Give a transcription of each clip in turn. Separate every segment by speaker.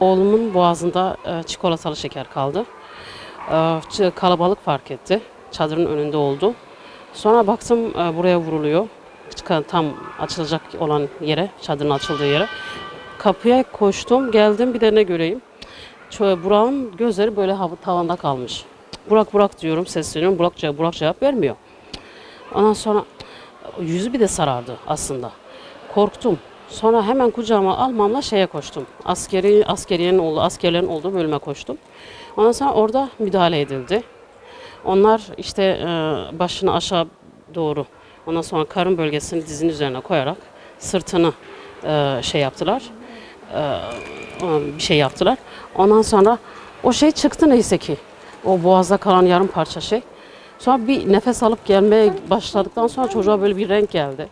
Speaker 1: Oğlumun boğazında e, çikolatalı şeker kaldı. E, kalabalık fark etti. Çadırın önünde oldu. Sonra baktım e, buraya vuruluyor. Çıkan- Tam açılacak olan yere, çadırın açıldığı yere. Kapıya koştum, geldim bir de ne göreyim. Şöyle Burak'ın gözleri böyle tavanda kalmış. Burak Burak diyorum, sesleniyorum. Burak, ce- Burak cevap vermiyor. Ondan sonra yüzü bir de sarardı aslında. Korktum. Sonra hemen kucağıma almamla şeye koştum. Askeri askeriyenin olduğu, askerlerin olduğu bölüme koştum. Ondan sonra orada müdahale edildi. Onlar işte başını aşağı doğru, ondan sonra karın bölgesini dizin üzerine koyarak sırtını e, şey yaptılar. E, bir şey yaptılar. Ondan sonra o şey çıktı neyse ki. O boğazda kalan yarım parça şey. Sonra bir nefes alıp gelmeye başladıktan sonra çocuğa böyle bir renk geldi.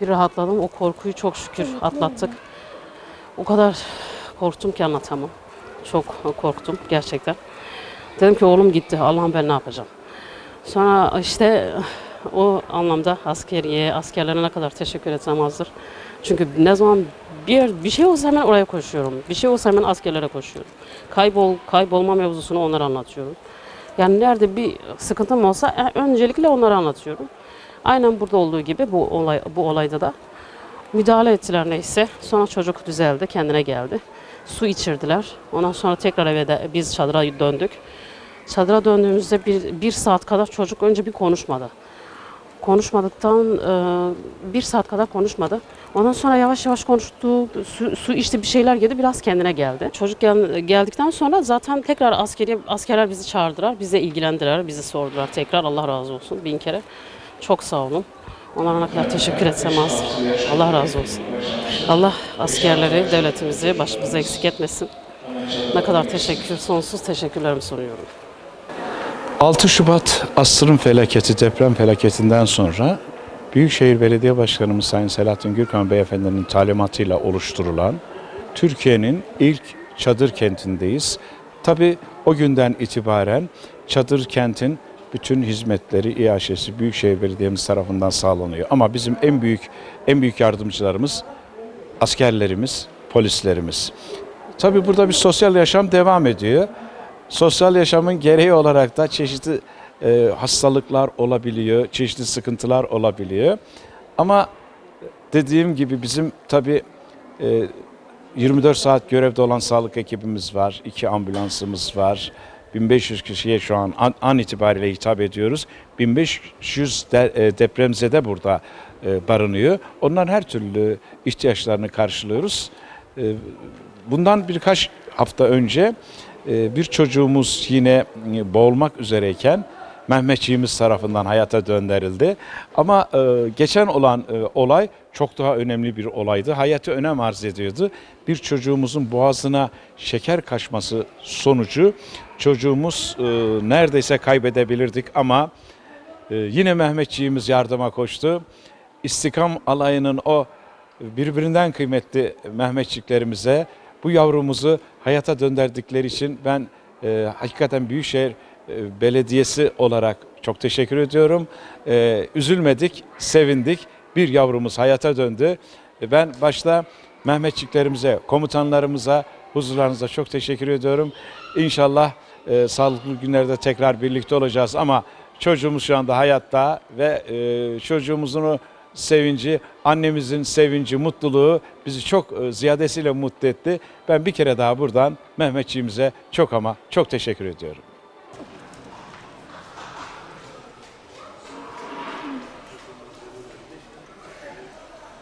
Speaker 1: Bir rahatladım. O korkuyu çok şükür atlattık. O kadar korktum ki anlatamam. Çok korktum gerçekten. Dedim ki oğlum gitti. Allah'ım ben ne yapacağım? Sonra işte o anlamda askeriye, askerlere ne kadar teşekkür etsem azdır. Çünkü ne zaman bir bir şey olsa hemen oraya koşuyorum. Bir şey olsa hemen askerlere koşuyorum. Kaybol kaybolma mevzusunu onlara anlatıyorum. Yani nerede bir sıkıntım olsa e, öncelikle onlara anlatıyorum. Aynen burada olduğu gibi bu olay bu olayda da müdahale ettiler neyse. Sonra çocuk düzeldi, kendine geldi. Su içirdiler. Ondan sonra tekrar eve de biz çadıra döndük. Çadıra döndüğümüzde bir, bir saat kadar çocuk önce bir konuşmadı. Konuşmadıktan e, bir saat kadar konuşmadı. Ondan sonra yavaş yavaş konuştu, su, su içti bir şeyler yedi, biraz kendine geldi. Çocuk gel, geldikten sonra zaten tekrar askeri askerler bizi çağırdılar, bize ilgilendiler, bizi sordular tekrar. Allah razı olsun bin kere. Çok sağ olun. Onlara ne kadar teşekkür etsem az. Allah razı olsun. Allah askerleri, devletimizi başımıza eksik etmesin. Ne kadar teşekkür, sonsuz teşekkürlerimi sunuyorum.
Speaker 2: 6 Şubat asrın felaketi, deprem felaketinden sonra Büyükşehir Belediye Başkanımız Sayın Selahattin Gürkan Beyefendi'nin talimatıyla oluşturulan Türkiye'nin ilk çadır kentindeyiz. Tabi o günden itibaren çadır kentin bütün hizmetleri İAŞ'si Büyükşehir Belediye'miz tarafından sağlanıyor. Ama bizim en büyük en büyük yardımcılarımız askerlerimiz, polislerimiz. Tabi burada bir sosyal yaşam devam ediyor. Sosyal yaşamın gereği olarak da çeşitli e, hastalıklar olabiliyor, çeşitli sıkıntılar olabiliyor. Ama dediğim gibi bizim tabii e, 24 saat görevde olan sağlık ekibimiz var, iki ambulansımız var. 1500 kişiye şu an an, an itibariyle hitap ediyoruz. 1500 de, e, depremzede burada e, barınıyor. Onların her türlü ihtiyaçlarını karşılıyoruz. E, bundan birkaç hafta önce bir çocuğumuz yine e, boğulmak üzereyken Mehmetçiğimiz tarafından hayata döndürüldü. Ama e, geçen olan e, olay çok daha önemli bir olaydı. Hayatı önem arz ediyordu. Bir çocuğumuzun boğazına şeker kaçması sonucu çocuğumuz neredeyse kaybedebilirdik ama yine Mehmetçiğimiz yardıma koştu. İstikam alayının o birbirinden kıymetli Mehmetçiklerimize bu yavrumuzu hayata döndürdükleri için ben e, hakikaten Büyükşehir e, Belediyesi olarak çok teşekkür ediyorum. E, üzülmedik, sevindik. Bir yavrumuz hayata döndü. E, ben başta Mehmetçiklerimize, komutanlarımıza, huzurlarınıza çok teşekkür ediyorum. İnşallah e, sağlıklı günlerde tekrar birlikte olacağız ama çocuğumuz şu anda hayatta ve e, çocuğumuzun sevinci, annemizin sevinci, mutluluğu bizi çok e, ziyadesiyle mutlu etti. Ben bir kere daha buradan Mehmetçiğimize çok ama çok teşekkür ediyorum.